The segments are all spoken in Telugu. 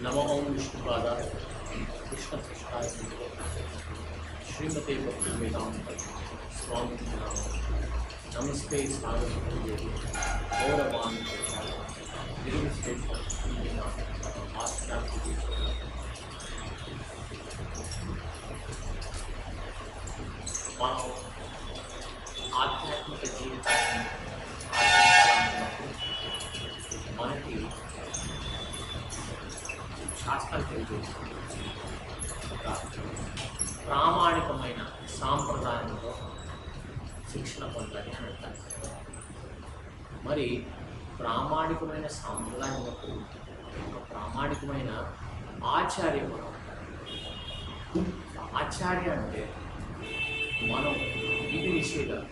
Nama Om Vishnupada, Krishna Krishna Sindhu, Srimate Bhakti Vedanta, Swami Vedanta, Namaste Svagat Bhakti Devi, Gauravan Vedanta, Dream State Bhakti Vedanta, Master Bhakti Vedanta, Wow, I can't put the gene back in. శాస్త్రం తెలియజేస్తుంది ప్రామాణికమైన సాంప్రదాయంలో శిక్షణ పొందాలి అని అంటారు. మరి ప్రామాణికమైన సాంప్రదాయం ఉన్నప్పుడు ఒక ప్రామాణికమైన ఆచార్య కూడా ఆచార్య అంటే మనం విధి నిషేధం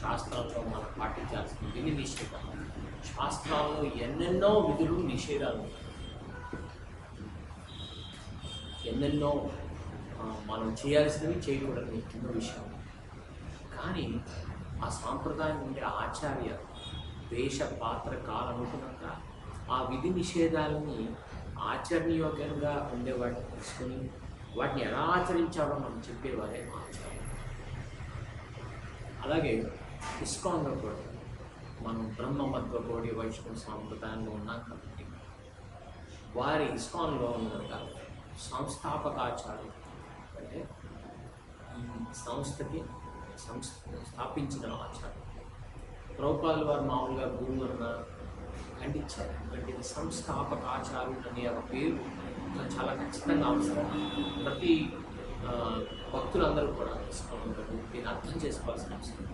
శాస్త్రాలతో మనం పాటించాల్సిన విధి నిషేధం. శాస్త్రాల్లో ఎన్నెన్నో విధులు నిషేధాలు ఉన్నాయి. ఎన్నెన్నో మనం చేయాల్సినవి చేయకూడదు ఎన్నో విషయం కానీ ఆ సాంప్రదాయం ఉండే ఆచార్య దేశ పాత్ర కాలనుగుణంగా ఆ విధి నిషేధాలని ఆచరణీయోగ్యంగా ఉండే వాటిని తీసుకొని వాటిని ఎలా ఆచరించాలో మనం చెప్పేవారే ఆచార్య. అలాగే ఇస్కాన్లో కూడా మనం బ్రహ్మ మధ్వ గౌడి వైష్ణవ సాంప్రదాయంలో ఉన్నాం కాబట్టి వారి ఇస్కాన్లో ఉన్నట్టుగా సంస్థాపకాచార్యుడు. అంటే ఈ సంస్థకి సంస్థ స్థాపించిన ఆచార్యుడు. ప్రభుపాదులు వారు మామూలుగా గురువు అన్న ఖండించారు ఎందుకంటే సంస్థాపకాచార్యుడు సంస్థాపక అనే ఒక పేరు చాలా ఖచ్చితంగా అవసరం. ప్రతి భక్తులందరూ కూడా తీసుకోవాలి దీన్ని అర్థం చేసుకోవాల్సిన అవసరం.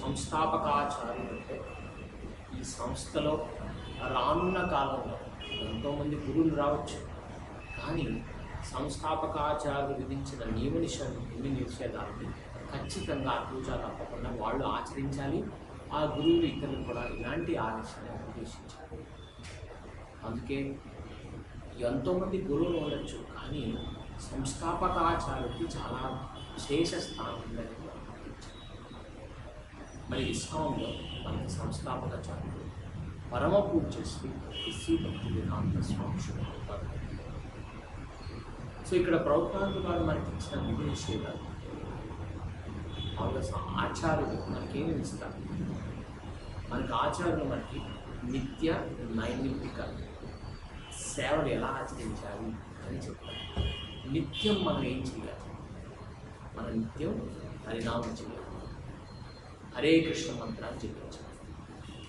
సంస్థాపకాచార్యుడు అంటే ఈ సంస్థలో రానున్న కాలంలో ఎంతోమంది గురువులు రావచ్చు. కానీ సంస్థాపకాచార్యులు విధించిన నియమ నిషేధ నియమ నిషేధాలని ఖచ్చితంగా అతూచా తప్పకుండా వాళ్ళు ఆచరించాలి. ఆ గురువులు ఇతరులు కూడా ఇలాంటి ఆదేశాన్ని నిర్దేశించాలి అందుకే ఎంతోమంది గురువులు ఉండొచ్చు కానీ సంస్థాపకాచార్యుడికి చాలా విశేష స్థానం ఉందని మరి ఇస్కాంలో మనకి సంస్థాపకాచార్యుడు పరమ పూజ శ్రీ శ్రీ భక్తి వినాంత స్వామి శుభాలు సో ఇక్కడ ప్రభుత్వానికి వారు మనకి ఇచ్చిన విధి నిషేధాలు మామూలుగా ఆచార్యులు మనకేమి ఇస్తారు మనకి ఆచార్యులు మనకి నిత్య నైమిత్తిక సేవలు ఎలా ఆచరించాలి అని చెప్తారు. నిత్యం మనం ఏం చేయాలి? మన నిత్యం హరినామం చేయాలి. హరే కృష్ణ మంత్రాన్ని చెప్పించాలి.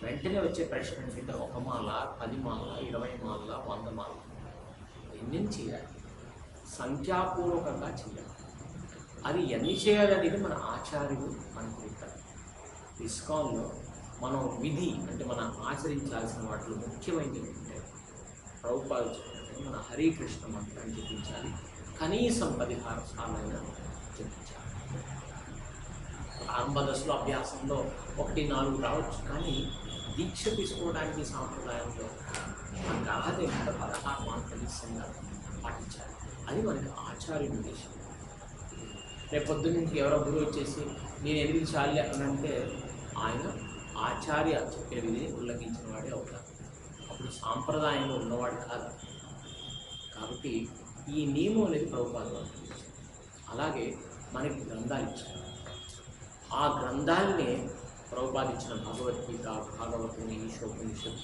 వెంటనే వచ్చే ప్రశ్న ఏంటంటే ఒక మాల పది మాల ఇరవై మాల వంద మాల. ఎన్ని చేయాలి? సంఖ్యాపూర్వకంగా చేయాలి అది ఎన్ని చేయాలనేది మన ఆచార్యులు అనుకుంటారు ఇస్కాన్లో మనం విధి అంటే మనం ఆచరించాల్సిన వాటిలో ముఖ్యమైనది ఏంటంటే ప్రభుపాలు చెప్పినట్టు మన హరే కృష్ణ మంత్రాన్ని జపించాలి. కనీసం పదిహారు సార్లైనా జపించాలి. ప్రారంభ దశలో అభ్యాసంలో ఒకటి నాలుగు రావచ్చు కానీ దీక్ష తీసుకోవడానికి సాంప్రదాయంలో మనకు అర్హత పదహారు మాత్రం కనీసంగా పాటించాలి. అది మనకి ఆచార్యుడు విషయం రేపు పొద్దున్న నుంచి ఎవరో గురువు వచ్చేసి నేను ఎందుకు చాలి అని అంటే ఆయన ఆచార్య చెప్పే విధిని ఉల్లంఘించిన వాడే అవుతారు. అప్పుడు సాంప్రదాయంలో ఉన్నవాడు కాదు. కాబట్టి ఈ నియమం అనేది ప్రభుపాదం అలాగే మనకి గ్రంథాలు ఇచ్చారు. ఆ గ్రంథాలనే ప్రభుపాదించిన భగవద్గీత భాగవతుని ఈశోపనిషత్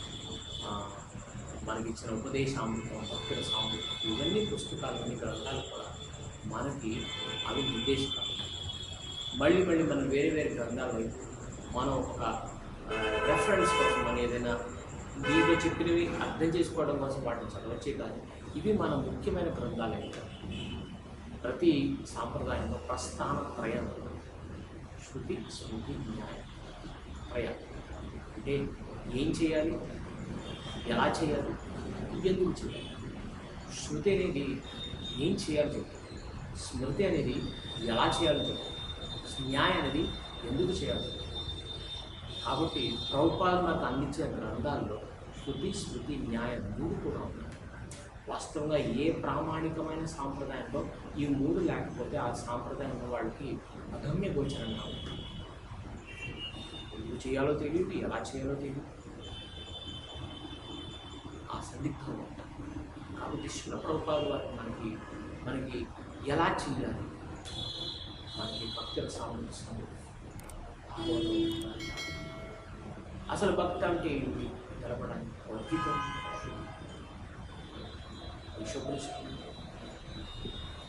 మనకిచ్చిన ఉపదేశామృతం భక్తుల సామృతం ఇవన్నీ పుస్తకాలు అన్ని గ్రంథాలు కూడా మనకి అవి నిర్దేశకాలు మళ్ళీ మళ్ళీ మనం వేరే వేరే గ్రంథాల వైపు మనం ఒక రెఫరెన్స్ కోసం మనం ఏదైనా దీంట్లో చెప్పినవి అర్థం చేసుకోవడం కోసం వాటిని చదవచ్చే కానీ ఇవి మన ముఖ్యమైన గ్రంథాలు ప్రతి సాంప్రదాయంలో ప్రస్థాన త్రయం శృతి స్మృతి న్యాయం త్రయం. అంటే ఏం చేయాలి? ఎలా చేయాలి? ఎందుకు చేయాలి? శృతి అనేది ఏం చేయాలి చెప్తుంది స్మృతి అనేది ఎలా చేయాలో చెప్తుంది న్యాయ అనేది ఎందుకు చేయాలి కాబట్టి ప్రభుపాలు నాకు అందించిన గ్రంథాల్లో శృతి స్మృతి న్యాయం మూడు కూడా ఉన్నాయి. వాస్తవంగా ఏ ప్రామాణికమైన సాంప్రదాయంలో ఈ మూడు లేకపోతే ఆ సాంప్రదాయం ఉన్న వాళ్ళకి అగమ్య గోచరంగా ఉంటుంది ఎందుకు చేయాలో తెలియదు ఎలా చేయాలో తెలియదు సందిగ్ధంలో ఉంటారు కాబట్టి శిలప్రభుపాద వారు మనకి మనకి ఎలా చేయాలి? మనకి భక్తుల సామర్థ్యం అసలు భక్తి అంటే ఏంటి? తెలపడానికి అద్భుతం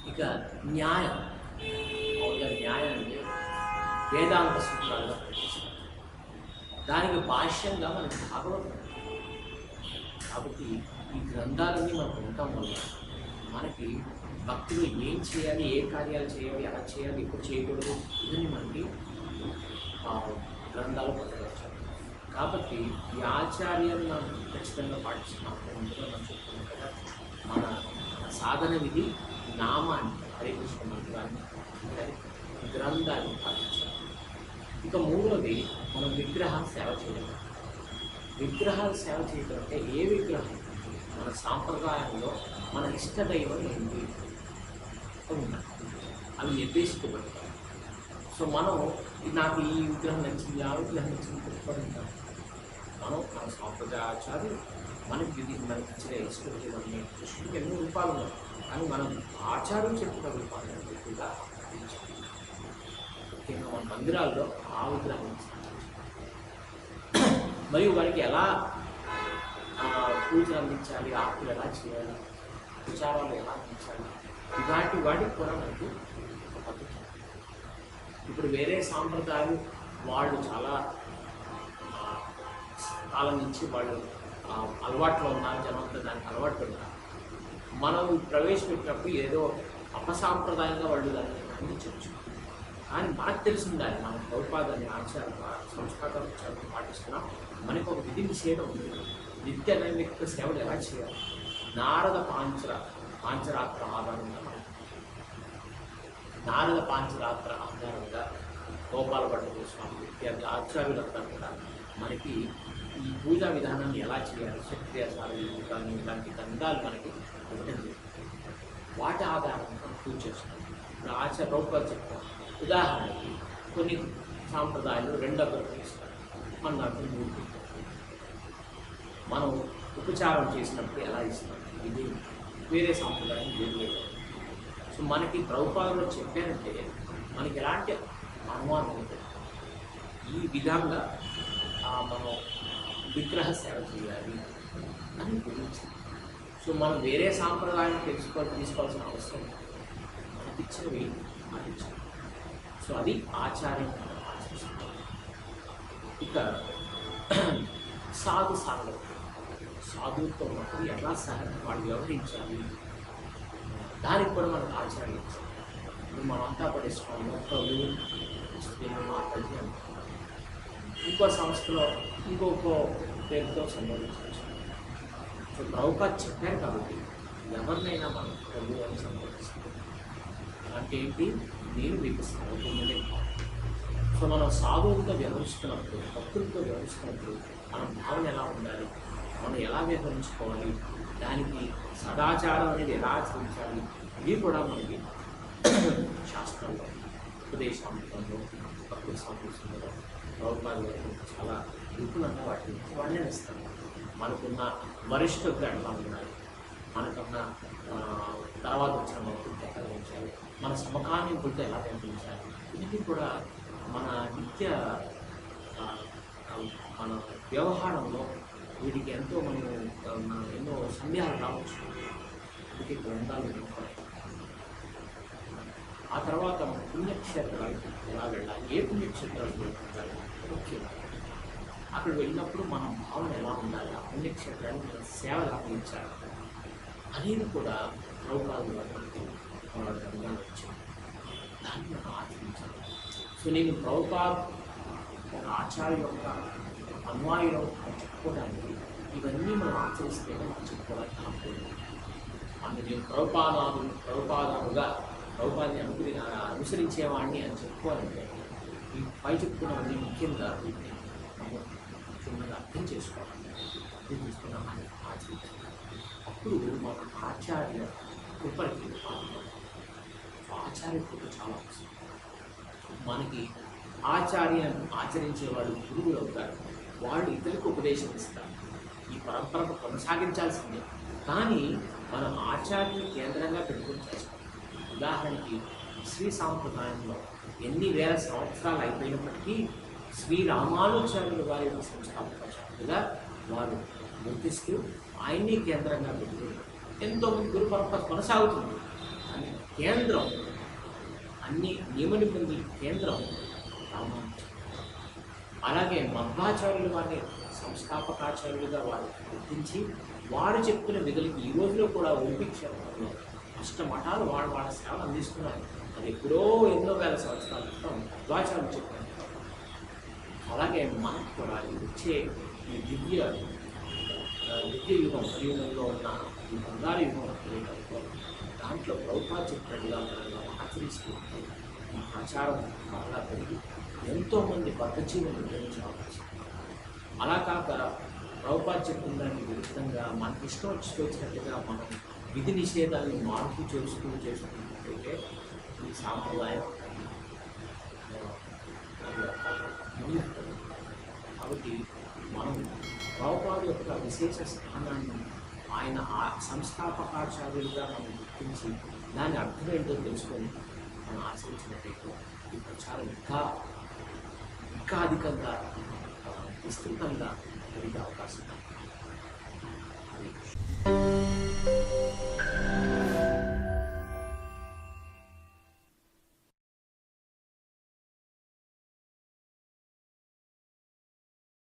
ఇక న్యాయం. మామూలుగా న్యాయం అంటే వేదాంత సూత్రాలుగా ప్రకటిస్తారు దానికి భాష్యంగా మనకి భాగవతం కాబట్టి ఈ గ్రంథాలన్నీ మనకు ఉండటం వల్ల మనకి భక్తులు ఏం చేయాలి ఏ కార్యాలు చేయాలి ఎలా చేయాలి ఎప్పుడు చేయకూడదు ఇవన్నీ మనకి గ్రంథాలు పొందవచ్చు కాబట్టి ఈ ఆచార్యాన్ని మనం ఖచ్చితంగా పాటిస్తున్నాం. ముందుగా మనం చెప్తున్నాం కదా మన సాధన విధి నామాన్ని హరే కృష్ణ మంత్రాన్ని మరి గ్రంథాన్ని పాటించాలి. ఇక మూడవది మనం విగ్రహ సేవ చేయాలి విగ్రహాలు సేవ చేయటం అంటే ఏ విగ్రహం? మన సాంప్రదాయంలో మన ఇష్ట దైవం ఏంటి అవి నిర్దేశించబడతాయి సో మనం నాకు ఈ విగ్రహం నచ్చింది ఆ విగ్రహం నచ్చింది పెట్టుకుంటాం మనం మన సాంప్రదాయ మనకి ఇది మనకి ఇచ్చిన ఇష్టం కృష్ణుడికి ఎన్నో రూపాలు ఉన్నాయి. కానీ మనం ఆచారం చెప్పిన రూపాలు ఎక్కువగా ముఖ్యంగా మన మందిరాల్లో ఆ విగ్రహం మరియు వారికి ఎలా పూజలు అందించాలి ఆకులు ఎలా చేయాలి విచారాలు ఎలా అందించాలి ఇలాంటి వాటికి కూడా మనకు పద్ధతి. ఇప్పుడు వేరే సాంప్రదాయాలు వాళ్ళు చాలా కాలం నుంచి వాళ్ళు అలవాట్లో ఉన్నారు జనంతో దానికి అలవాటు పడ్డారు. మనం ప్రవేశపెట్టినప్పుడు ఏదో అపసాంప్రదాయంగా వాళ్ళు దాన్ని అందించవచ్చు. అని మనకు తెలిసిందాలి మన ప్రభుపాదాన్ని ఆచార సంస్కారాలు పాటిస్తున్నాం. మనకు ఒక విధి నిషేధం ఉంది. నిత్య నైమిక సేవలు ఎలా చేయాలి? నారద పాంచర పాంచరాత్ర ఆధారంగా నారద పాంచరాత్ర ఆధారంగా గోపాల స్వామి ఇత్యాది ఆచార్యులంతా కూడా మనకి ఈ పూజా విధానాన్ని ఎలా చేయాలి? శక్తి కానీ ఇలాంటి గ్రంథాలు మనకి ఇవ్వడం వాటి ఆధారంగా పూజ చేస్తున్నాం. ఇప్పుడు ఆచార్య రూపాలు చెప్తాం ఉదాహరణకి కొన్ని సాంప్రదాయాలు రెండు అగ్రహం ఇస్తారు మన దాంట్లో మూడు మనం ఉపచారం చేసినప్పుడు ఎలా ఇస్తాం? ఇది వేరే సాంప్రదాయం వేరు సో మనకి ప్రభుపాదులు చెప్పారంటే మనకి ఎలాంటి అనుమానం ఉంటుంది ఈ విధంగా మనం విగ్రహ సేవ చేయాలి అని గురించి. సో మనం వేరే సాంప్రదాయం తెలుసుకో తీసుకోవాల్సిన అవసరం అనిపించినవి అనిపించాలి సో అది ఆచార్యం ఇక సాధు సాధన సాధువుతో ఉన్నప్పుడు ఎలా సహాయం వాళ్ళు వ్యవహరించాలి దానికి కూడా మనకు ఆచార్యం ఇప్పుడు మనమంతా పడేసుకోవాలి మొత్తం మాట్లాడి ఇంకో సంస్థలో ఇంకొక పేరుతో సంబోధించవచ్చు. సో ప్రభుపాద్ చెప్పారు కాబట్టి ఎవరినైనా మనం ప్రభు అని సంబోధిస్తాం అంటే ఏంటి? నేను మీకు సాగుతుందనే సో మనం సాధువులతో వ్యవహరిస్తున్నప్పుడు భక్తులతో వ్యవహరిస్తున్నప్పుడు మన భావన ఎలా ఉండాలి? మనం ఎలా వ్యవహరించుకోవాలి? దానికి సదాచారం అనేది ఎలా ఆచరించాలి ఇవి కూడా మనకి శాస్త్రంలో ఉపదేశాంతంలో భక్తుల సంస్కృతిలో ప్రభుత్వాలు చాలా నిపుణంగా వాటిని వర్ణనిస్తారు మనకున్న వరిష్ఠులతో ఎట్లా ఉండాలి మనకున్న తర్వాత వచ్చిన భక్తులతో ఎట్లా పెంచాలి మన సమకాలీకులతో ఎలా పెంపించాలి ఇది కూడా మన నిత్య మన వ్యవహారంలో వీటికి ఎంతో మనం మనం ఎన్నో సందేహాలు రావచ్చు. అందుకే గ్రంథాలు ఎన్నుకోవాలి ఆ తర్వాత మన పుణ్యక్షేత్రాలకు ఎలా వెళ్ళాలి? ఏ పుణ్యక్షేత్రాలకు వెళ్ళాలి ముఖ్యంగా అక్కడ వెళ్ళినప్పుడు మన భావన ఎలా ఉండాలి? ఆ పుణ్యక్షేత్రాన్ని మన సేవలు అందించాలి అనేది కూడా ప్రభుత్వాలు మనకి మన దాన్ని మనం ఆచరించాలి సో నేను ప్రభుపాద్ ఒక ఆచార్య యొక్క అన్వాయుడు చెప్పుకోవడానికి ఇవన్నీ మనం ఆచరిస్తే మనం చెప్పుకోవడానికి హక్కు ఉంది. నేను ప్రభుపాదాలు ప్రభుపాదాలుగా ప్రభుపాదాన్ని అనుకుని అనుసరించేవాడిని అని చెప్పుకోవాలంటే ఈ పై చెప్పుకున్నవన్నీ ముఖ్యంగా వీటిని అర్థం చేసుకోవాలి. అర్థం చేసుకున్నామని ఆచరించాలి అప్పుడు మన ఆచార్య కృపకి ఆచార్య కృప చాలా అవసరం. మనకి ఆచార్యను ఆచరించే వాళ్ళు గురువులు అవుతారు. వాళ్ళు ఇతరులకు ఉపదేశం ఇస్తారు. ఈ పరంపరను కొనసాగించాల్సిందే. కానీ మనం ఆచార్యుని కేంద్రంగా పెట్టుకుని ఉదాహరణకి శ్రీ సాంప్రదాయంలో ఎన్ని వేల సంవత్సరాలు అయిపోయినప్పటికీ శ్రీ రామానుచార్యులు వారి యొక్క సంస్థాపకులుగా వారు గుర్తిస్తూ ఆయన్ని కేంద్రంగా పెట్టి ఎంతోమంది గురు పరంపర కొనసాగుతుంది కానీ కేంద్రం అన్ని నియమ నిబంధనల కేంద్రం రామానుజాచార్యులు అలాగే మధ్వాచార్యులు వారిని సంస్థాపకాచార్యులుగా వారు గుర్తించి వారు చెప్పిన విధులకి ఈ రోజులో కూడా ఒలింపిక్ అష్టమఠాలు వాడు వాళ్ళ సేవలు అందిస్తున్నారు. అది ఎప్పుడో ఎన్నో వేల సంవత్సరాల క్రితం మధ్వాచార్యులు చెప్పారు అలాగే మనకు కూడా వచ్చే ఈ దివ్య నిత్య యుగం కలియుగంలో ఉన్న ఈ బంగారు యుగం అనేటప్పుడు దాంట్లో ప్రభుత్వ చెప్పినట్టుగా మనం ఆచరిస్తూ ఈ ప్రచారం బాగా పెరిగి ఎంతోమంది బద్ధజీవులు నిర్వహించే అవకాశం అలా కాక ప్రభుపాద చెప్పిన దానికి విరుద్ధంగా మనకి ఇష్టం వచ్చినట్టుగా మనం విధి నిషేధాన్ని మార్పు చేసుకుంటూ చేసుకున్నట్లయితే ఈ సాంప్రదాయం కాబట్టి మనం రావుపాడు యొక్క విశేష స్థానాన్ని ఆయన సంస్థాపకాచార్యులుగా మనం గుర్తించి దాని అర్థం ఏంటో తెలుసుకొని మనం ఆశించినట్టు ఈ ప్రచారం ఇంకా ఇంకా అధికంగా విస్తృతంగా జరిగే అవకాశం